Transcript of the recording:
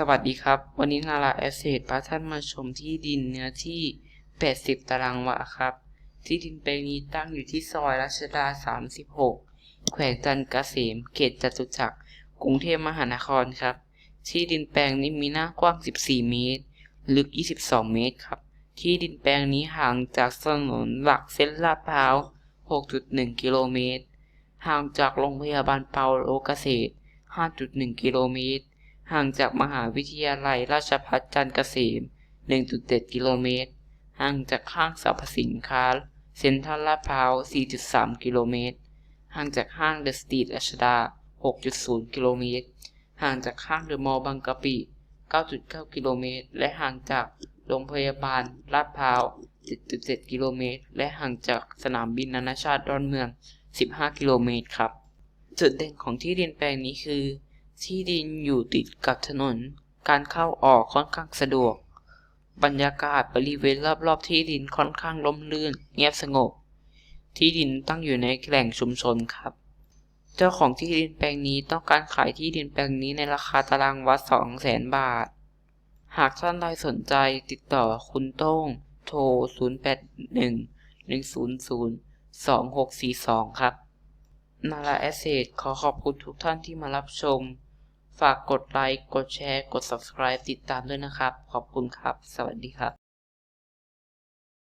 สวัสดีครับ วันนี้นาราแอสเซทพาท่านมาชมที่ดินเนื้อที่ 80 ตารางวาครับ ที่ดินแปลงนี้ตั้งอยู่ที่ซอยรัชดา 36 แขวงจันทร์เกษม เขตจตุจักร กรุงเทพมหานครครับ ที่ดินแปลงนี้มีหน้ากว้าง 14 เมตร ลึก 22 เมตรครับ ที่ดินแปลงนี้ห่างจากถนนหลักเส้นลาดพร้าว 6.1 กิโลเมตร ห่างจากโรงพยาบาลเปาโลเกษตร 5.1 กิโลเมตร ห่างจากมหาวิทยาลัยราชภัฏจันทร์เกษม 1.7 กิโลเมตร ห่างจากห้างสรรพสินค้า เซ็นทรัลลาดพร้าว 4.3 กิโลเมตร ห่างจากห้างเดอะสตรีทรัชดา 6.0 กิโลเมตร ห่างจากห้างเดอะมอลล์บางกะปิ 9.9 กิโลเมตร และห่างจากโรงพยาบาลลาดพร้าว 7.7 กิโลเมตร และห่างจากสนามบินนานาชาติดอนเมือง 15 กิโลเมตรครับ จุดเด่นของที่ดินแปลงนี้คือ ที่ดินอยู่ติดกับถนน การเข้าออกค่อนข้างสะดวก บรรยากาศบริเวณรอบๆ ที่ดินค่อนข้างร่มรื่น เงียบสงบ ที่ดินตั้งอยู่ในแหล่งชุมชนครับ เจ้าของที่ดินแปลงนี้ต้องการขายที่ดินแปลงนี้ในราคาตารางวาสองแสนบาท หากท่านใดสนใจติดต่อคุณโต้ง โทร 081 100 2642 ครับนาราแอสเซทขอขอบคุณทุกท่านที่มารับชม ฝากกดไลค์ กดแชร์ กด subscribe ติดตามด้วยนะครับ ขอบคุณครับ สวัสดีครับ